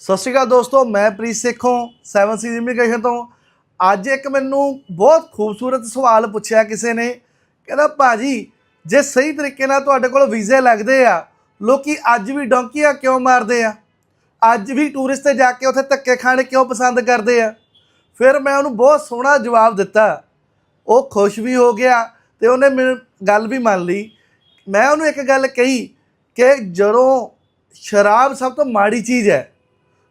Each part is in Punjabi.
ਸਤਿ ਸ਼੍ਰੀ ਅਕਾਲ ਦੋਸਤੋ, ਮੈਂ ਪ੍ਰੀਤ ਸੇਖੋਂ 7 ਸੀ ਇਮੀਗ੍ਰੇਸ਼ਨ ਤੋਂ। ਅੱਜ ਇੱਕ ਮੈਨੂੰ ਬਹੁਤ ਖੂਬਸੂਰਤ ਸਵਾਲ ਪੁੱਛਿਆ ਕਿਸੇ ਨੇ, ਕਹਿੰਦਾ ਭਾਜੀ, ਜੇ ਸਹੀ ਤਰੀਕੇ ਨਾਲ ਤੁਹਾਡੇ ਕੋਲ ਵੀਜ਼ੇ ਲੱਗਦੇ ਆ, ਲੋਕੀ ਅੱਜ ਵੀ ਡੌਂਕੀਆਂ ਕਿਉਂ ਮਾਰਦੇ ਆ? ਅੱਜ ਵੀ ਟੂਰਿਸਟ ਤੇ ਜਾ ਕੇ ਉੱਥੇ ਧੱਕੇ ਖਾਣੇ ਕਿਉਂ ਪਸੰਦ ਕਰਦੇ ਆ? ਫਿਰ ਮੈਂ ਉਹਨੂੰ ਬਹੁਤ ਸੋਹਣਾ ਜਵਾਬ ਦਿੱਤਾ। ਉਹ ਖੁਸ਼ ਵੀ ਹੋ ਗਿਆ ਤੇ ਉਹਨੇ ਮੈਨੂੰ ਗੱਲ ਵੀ ਮੰਨ ਲਈ। ਮੈਂ ਉਹਨੂੰ ਇੱਕ ਗੱਲ ਕਹੀ ਕਿ ਜਦੋਂ ਸ਼ਰਾਬ ਸਭ ਤੋਂ ਮਾੜੀ ਚੀਜ਼ ਹੈ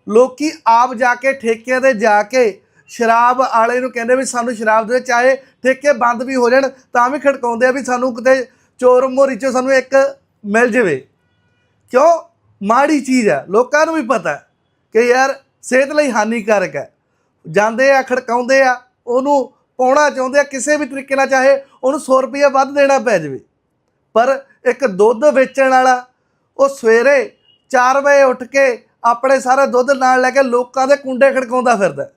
ਲੋਕੀ ਆਪ ਜਾ ਕੇ ਠੇਕਿਆਂ ਤੇ ਜਾ ਕੇ ਸ਼ਰਾਬ ਵਾਲੇ ਨੂੰ ਕਹਿੰਦੇ ਵੀ ਸਾਨੂੰ ਸ਼ਰਾਬ ਦੇ ਚਾਹੇ ਠੇਕੇ ਬੰਦ ਵੀ ਹੋ ਜਾਣ, ਤਾਂ ਵੀ ਖੜਕਾਉਂਦੇ ਆ ਵੀ ਸਾਨੂੰ ਕਿਤੇ ਚੋਰ ਮੋਰੀ ਚੋਂ ਸਾਨੂੰ ਇੱਕ ਮਿਲ ਜਾਵੇ। ਕਿਉਂ? ਮਾੜੀ ਚੀਜ਼ ਹੈ, ਲੋਕਾਂ ਨੂੰ ਵੀ ਪਤਾ ਕਿ ਯਾਰ ਸਿਹਤ ਲਈ ਹਾਨੀਕਾਰਕ ਹੈ। ਜਾਂਦੇ ਆ, ਖੜਕਾਉਂਦੇ ਆ, ਉਹਨੂੰ ਪਾਉਣਾ ਚਾਹੁੰਦੇ ਆ, ਕਿਸੇ ਵੀ ਤਰੀਕੇ ਨਾਲ, ਚਾਹੇ ਉਹਨੂੰ 100 ਰੁਪਏ ਵੱਧ ਦੇਣਾ ਪੈ ਜਾਵੇ। ਪਰ ਇੱਕ ਦੁੱਧ ਵੇਚਣ ਵਾਲਾ ਉਹ ਸਵੇਰੇ 4 ਵਜੇ ਉੱਠ ਕੇ ਆਪਣੇ ਸਾਰੇ ਦੁੱਧ ਨਾਲ ਲੈ ਕੇ ਲੋਕਾਂ ਦੇ ਕੁੰਡੇ ਖੜਕਾਉਂਦਾ ਫਿਰਦਾ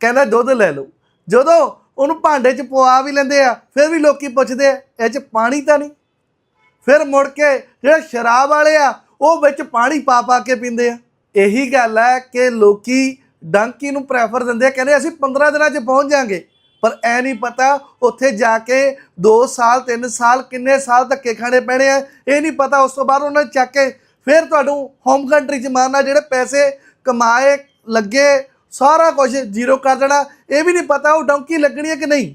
ਕਹਿੰਦਾ ਦੁੱਧ ਲੈ ਲਓ। ਜਦੋਂ ਉਹਨੂੰ ਭਾਂਡੇ 'ਚ ਪਵਾ ਵੀ ਲੈਂਦੇ ਆ, ਫਿਰ ਵੀ ਲੋਕੀ ਪੁੱਛਦੇ ਆ, ਇਹ 'ਚ ਪਾਣੀ ਤਾਂ ਨਹੀਂ? ਫਿਰ ਮੁੜ ਕੇ ਜਿਹੜੇ ਸ਼ਰਾਬ ਵਾਲੇ ਆ, ਉਹ ਵਿੱਚ ਪਾਣੀ ਪਾ ਪਾ ਕੇ ਪੀਂਦੇ ਆ। ਇਹੀ ਗੱਲ ਹੈ ਕਿ ਲੋਕੀ ਡੰਕੀ ਨੂੰ ਪ੍ਰੈਫਰ ਦਿੰਦੇ ਆ, ਕਹਿੰਦੇ ਅਸੀਂ 15 ਦਿਨਾਂ 'ਚ ਪਹੁੰਚ ਜਾਾਂਗੇ। ਪਰ ਐ ਨਹੀਂ ਪਤਾ ਉੱਥੇ ਜਾ ਕੇ 2 ਸਾਲ 3 ਸਾਲ, ਕਿੰਨੇ ਸਾਲ ਧੱਕੇ ਖਾਣੇ ਪੈਣੇ ਆ, ਇਹ ਨਹੀਂ ਪਤਾ। ਉਸ ਤੋਂ ਬਾਅਦ ਉਹਨਾਂ ਨੇ ਚੱਕ ਕੇ ਫਿਰ ਤੁਹਾਨੂੰ ਹੋਮ ਕੰਟਰੀ 'ਚ ਮਾਰਨਾ, ਜਿਹੜੇ ਪੈਸੇ ਕਮਾਏ, ਲੱਗੇ, ਸਾਰਾ ਕੁਝ ਜ਼ੀਰੋ ਕਰ ਦੇਣਾ। ਇਹ ਵੀ ਨਹੀਂ ਪਤਾ ਉਹ ਡੌਂਕੀ ਲੱਗਣੀ ਹੈ ਕਿ ਨਹੀਂ।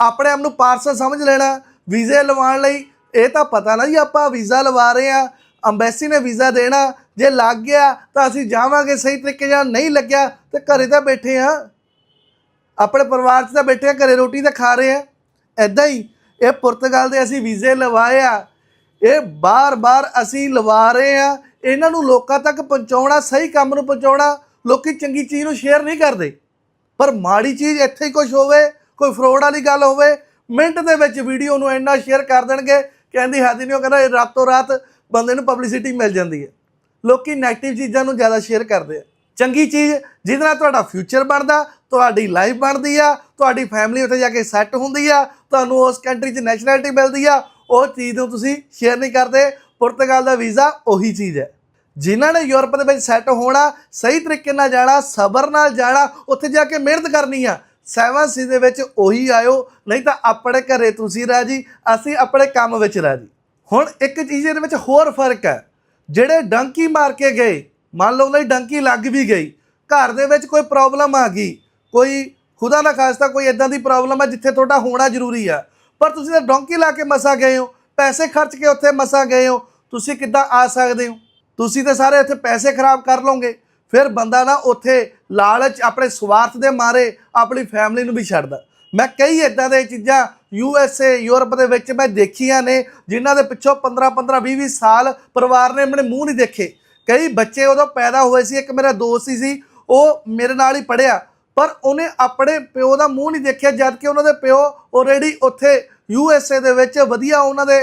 ਆਪਣੇ ਆਪ ਨੂੰ ਪਾਰਸਲ ਸਮਝ ਲੈਣਾ ਵੀਜ਼ੇ ਲਵਾਉਣ ਲਈ। ਇਹ ਤਾਂ ਪਤਾ ਨਾ ਜੀ, ਆਪਾਂ ਵੀਜ਼ਾ ਲਵਾ ਰਹੇ ਆ ਅੰਬੈਸੀ ਨੇ ਵੀਜ਼ਾ ਦੇਣਾ। ਜੇ ਲੱਗ ਗਿਆ ਤਾਂ ਅਸੀਂ ਜਾਵਾਂਗੇ ਸਹੀ ਤਰੀਕੇ ਨਾਲ, ਨਹੀਂ ਲੱਗਿਆ ਤੇ ਘਰੇ ਤਾਂ ਬੈਠੇ ਆ ਆਪਣੇ ਪਰਿਵਾਰ 'ਚ ਤਾਂ ਬੈਠੇ ਆ ਘਰੇ ਰੋਟੀ ਤਾਂ ਖਾ ਰਹੇ ਆ ਐਦਾਂ ਹੀ ਇਹ ਪੁਰਤਗਾਲ ਦੇ ਅਸੀਂ ਵੀਜ਼ੇ ਲਵਾਏ ਆ। ਇਹ ਬਾਰ-ਬਾਰ ਅਸੀਂ ਲਵਾ ਰਹੇ ਆ ਇਹਨਾਂ ਨੂੰ ਲੋਕਾਂ ਤੱਕ ਪਹੁੰਚਾਉਣਾ, ਸਹੀ ਕੰਮ ਨੂੰ ਪਹੁੰਚਾਉਣਾ, ਲੋਕੀ ਚੰਗੀ ਚੀਜ਼ ਨੂੰ ਸ਼ੇਅਰ ਨਹੀਂ ਕਰਦੇ। ਪਰ ਮਾੜੀ ਚੀਜ਼ ਇੱਥੇ ਹੀ ਕੁਝ ਹੋਵੇ, ਕੋਈ ਫਰੋਡ ਵਾਲੀ ਗੱਲ ਹੋਵੇ, ਮਿੰਟ ਦੇ ਵਿੱਚ ਵੀਡੀਓ ਨੂੰ ਇੰਨਾ ਸ਼ੇਅਰ ਕਰ ਦੇਣਗੇ, ਕਹਿੰਦੀ ਹੱਦ ਨਹੀਂ, ਉਹ ਕਹਿੰਦਾ ਇਹ ਰਾਤੋਂ ਰਾਤ ਬੰਦੇ ਨੂੰ ਪਬਲਿਸਿਟੀ ਮਿਲ ਜਾਂਦੀ ਹੈ। ਲੋਕੀ 네ਗੇਟਿਵ ਚੀਜ਼ਾਂ ਨੂੰ ਜ਼ਿਆਦਾ ਸ਼ੇਅਰ ਕਰਦੇ ਆ। ਚੰਗੀ ਚੀਜ਼ ਜਿਹਦੇ ਨਾਲ ਤੁਹਾਡਾ ਫਿਊਚਰ ਬਣਦਾ, ਤੁਹਾਡੀ ਲਾਈਫ ਬਣਦੀ ਆ, ਤੁਹਾਡੀ ਫੈਮਿਲੀ ਉੱਥੇ ਜਾ ਕੇ ਸੈੱਟ ਹੁੰਦੀ ਆ, ਤੁਹਾਨੂੰ ਉਸ ਕੰਟਰੀ 'ਚ ਨੈਸ਼ਨੈਲਿਟੀ ਮਿਲਦੀ ਆ ਉਹ ਚੀਜ਼ ਨੂੰ ਤੁਸੀਂ ਸ਼ੇਅਰ ਨਹੀਂ ਕਰਦੇ, ਪੁਰਤਗਾਲ ਦਾ ਵੀਜ਼ਾ ਉਹੀ ਚੀਜ਼ ਹੈ। ਜਿਨ੍ਹਾਂ ਨੇ ਯੂਰਪ ਦੇ ਵਿੱਚ ਸੈੱਟ ਹੋਣਾ, ਸਹੀ ਤਰੀਕੇ ਨਾਲ ਜਾਣਾ, ਸਬਰ ਨਾਲ ਜਾਣਾ, ਉੱਥੇ ਜਾ ਕੇ ਮਿਹਨਤ ਕਰਨੀ ਆ, ਸੈਵਨ ਸੀ ਦੇ ਵਿੱਚ ਉਹੀ ਆਇਓ, ਨਹੀਂ ਤਾਂ ਆਪਣੇ ਘਰੇ ਤੁਸੀਂ ਰਾਜੀ ਅਸੀਂ ਆਪਣੇ ਕੰਮ ਵਿੱਚ ਰਾਜੀ ਹੁਣ ਇੱਕ ਚੀਜ਼ ਇਹਦੇ ਵਿੱਚ ਹੋਰ ਫ਼ਰਕ ਹੈ, ਜਿਹੜੇ ਡੰਕੀ ਮਾਰ ਕੇ ਗਏ, ਮੰਨ ਲਓ ਉਹਨਾਂ ਦੀ ਡੰਕੀ ਲੱਗ ਵੀ ਗਈ, ਘਰ ਦੇ ਵਿੱਚ ਕੋਈ ਪ੍ਰੋਬਲਮ ਆ ਗਈ, ਕੋਈ ਖੁਦਾ ਨਾ ਖਾਸਤਾ ਕੋਈ ਇਦਾਂ ਦੀ ਪ੍ਰੋਬਲਮ ਆ ਜਿੱਥੇ ਤੁਹਾਡਾ ਹੋਣਾ ਜ਼ਰੂਰੀ ਆ ਪਰ ਤੁਸੀਂ ਤਾਂ ਡੋਂਕੀ ਲਾ ਕੇ ਮਸਾ ਗਏ ਹੋ, ਪੈਸੇ ਖਰਚ ਕੇ ਉੱਥੇ ਮਸਾ ਗਏ ਹੋ, ਤੁਸੀਂ ਕਿੱਦਾਂ ਆ ਸਕਦੇ ਹੋ? ਤੁਸੀਂ ਤਾਂ ਸਾਰੇ ਇੱਥੇ ਪੈਸੇ ਖਰਾਬ ਕਰ ਲਓਗੇ, ਫਿਰ ਬੰਦਾ ਨਾ ਉੱਥੇ ਲਾਲਚ ਆਪਣੇ ਸਵਾਰਥ ਦੇ ਮਾਰੇ ਆਪਣੀ ਫੈਮਿਲੀ ਨੂੰ ਵੀ ਛੱਡਦਾ। ਮੈਂ ਕਈ ਇਦਾਂ ਦੇ ਚੀਜ਼ਾਂ ਯੂ ਐਸ ਏ ਯੂਰਪ ਦੇ ਵਿੱਚ ਮੈਂ ਦੇਖੀਆਂ ਨੇ, ਜਿਨ੍ਹਾਂ ਦੇ ਪਿੱਛੋਂ 15 15 20 20 ਸਾਲ ਪਰਿਵਾਰ ਨੇ ਆਪਣੇ ਮੂੰਹ ਨਹੀਂ ਦੇਖੇ। ਕਈ ਬੱਚੇ ਉਦੋਂ ਪੈਦਾ ਹੋਏ ਸੀ, ਇੱਕ ਮੇਰਾ ਦੋਸਤ ਹੀ ਸੀ, ਉਹ ਮੇਰੇ ਨਾਲ ਹੀ ਪੜਿਆ ਪਰ ਉਹਨੇ ਆਪਣੇ ਪਿਓ ਦਾ ਮੂੰਹ ਨਹੀਂ ਦੇਖਿਆ ਜਦ ਕਿ ਉਹਨਾਂ ਦੇ ਪਿਓ ਆਲਰੇਡੀ ਉੱਥੇ ਯੂ ਐਸ ਏ ਦੇ ਵਿੱਚ ਵਧੀਆ ਉਹਨਾਂ ਦੇ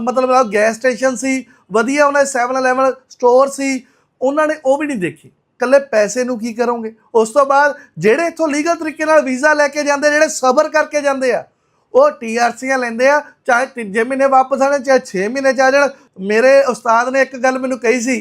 ਮਤਲਬ ਗੈਸ ਸਟੇਸ਼ਨ ਸੀ, ਵਧੀਆ ਉਹਨਾਂ ਦੇ 7-11 ਸਟੋਰ ਸੀ, ਉਹਨਾਂ ਨੇ ਉਹ ਵੀ ਨਹੀਂ ਦੇਖੀ। ਕੱਲੇ ਪੈਸੇ ਨੂੰ ਕੀ ਕਰੋਗੇ? ਉਸ ਤੋਂ ਬਾਅਦ ਜਿਹੜੇ ਇੱਥੋਂ ਲੀਗਲ ਤਰੀਕੇ ਨਾਲ ਵੀਜ਼ਾ ਲੈ ਕੇ ਜਾਂਦੇ, ਜਿਹੜੇ ਸਬਰ ਕਰਕੇ ਜਾਂਦੇ ਆ, ਉਹ ਟੀਆਰਸੀਆਂ ਲੈਂਦੇ ਆ, ਚਾਹੇ ਤੀਜੇ ਮਹੀਨੇ ਵਾਪਸ ਆਣੇ ਚਾਹੇ 6 ਮਹੀਨੇ ਚ ਆ ਜਾਣ। ਮੇਰੇ ਉਸਤਾਦ ਨੇ ਇੱਕ ਗੱਲ ਮੈਨੂੰ ਕਹੀ ਸੀ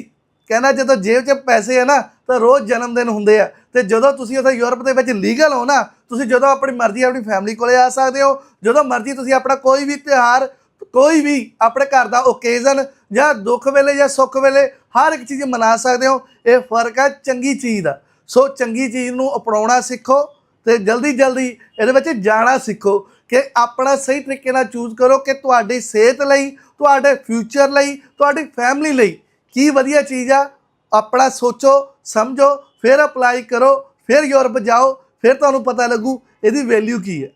ਕਹਿੰਦਾ ਜਦੋਂ ਜੇਬ 'ਚ ਪੈਸੇ ਆ ਨਾ, ਤਾਂ ਰੋਜ਼ ਜਨਮ ਦਿਨ ਹੁੰਦੇ ਆ। ਤੇ ਜਦੋਂ ਤੁਸੀਂ ਉੱਥੇ ਯੂਰਪ ਦੇ ਵਿੱਚ ਲੀਗਲ ਹੋ ਨਾ, ਤੁਸੀਂ ਜਦੋਂ ਆਪਣੀ ਮਰਜ਼ੀ ਆਪਣੀ ਫੈਮਿਲੀ ਕੋਲੇ ਆ ਸਕਦੇ ਹੋ। ਜਦੋਂ ਮਰਜ਼ੀ ਤੁਸੀਂ ਆਪਣਾ ਕੋਈ ਵੀ ਤਿਉਹਾਰ, ਕੋਈ ਵੀ ਆਪਣੇ ਘਰ ਦਾ ਓਕੇਜ਼ਨ ਜਾਂ ਦੁੱਖ ਵੇਲੇ ਜਾਂ ਸੁੱਖ ਵੇਲੇ ਹਰ ਇੱਕ ਚੀਜ਼ ਮਨਾ ਸਕਦੇ ਹੋ। ਇਹ ਫ਼ਰਕ ਹੈ ਚੰਗੀ ਚੀਜ਼ ਦਾ। ਸੋ ਚੰਗੀ ਚੀਜ਼ ਨੂੰ ਅਪਣਾਉਣਾ ਸਿੱਖੋ ਤੇ ਜਲਦੀ ਜਲਦੀ ਇਹਦੇ ਵਿੱਚ ਜਾਣਾ ਸਿੱਖੋ ਕਿ ਆਪਣਾ ਸਹੀ ਤਰੀਕੇ ਨਾਲ ਚੂਜ਼ ਕਰੋ ਕਿ ਤੁਹਾਡੀ ਸਿਹਤ ਲਈ, ਤੁਹਾਡੇ ਫਿਊਚਰ ਲਈ, ਤੁਹਾਡੀ ਫੈਮਿਲੀ ਲਈ ਕੀ ਵਧੀਆ ਚੀਜ਼ ਆ, ਆਪਣਾ ਸੋਚੋ, ਸਮਝੋ, ਫਿਰ ਅਪਲਾਈ ਕਰੋ, ਫਿਰ ਯੂਰਪ ਜਾਓ, ਫਿਰ ਤੁਹਾਨੂੰ ਪਤਾ ਲੱਗੂ ਇਹਦੀ ਵੈਲਿਊ ਕੀ ਹੈ।